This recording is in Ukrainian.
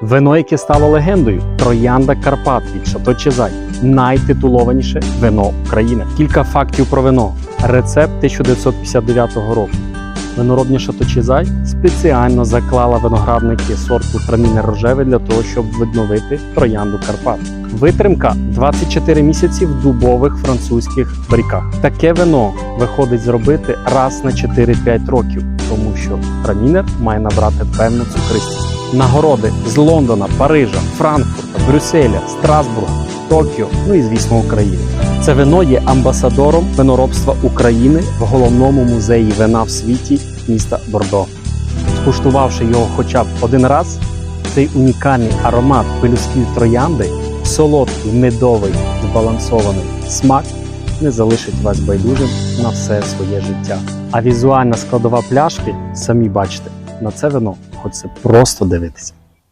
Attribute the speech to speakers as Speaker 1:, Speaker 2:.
Speaker 1: Вино, яке стало легендою, Троянда Карпат від Шато Чезай. Найтитулованіше вино України. Кілька фактів про вино. Рецепт 1959 року. Виноробня Шато Чезай спеціально заклала виноградники сорту Трамінер рожевий для того, щоб відновити троянду Карпат. Витримка 24 місяці в дубових французьких баріках. Таке вино виходить зробити раз на 4-5 років, тому що трамінер має набрати певну цукристість. Нагороди з Лондона, Парижа, Франкфурта, Брюсселя, Страсбурга, Токіо, ну і звісно України. Це вино є амбасадором виноробства України в головному музеї вина в світі міста Бордо. Скуштувавши його хоча б один раз, цей унікальний аромат пелюсків троянди, солодкий, медовий, збалансований смак не залишить вас байдужим на все своє життя. А візуальна складова пляшки, самі бачите, на це вино хочеться просто дивитися.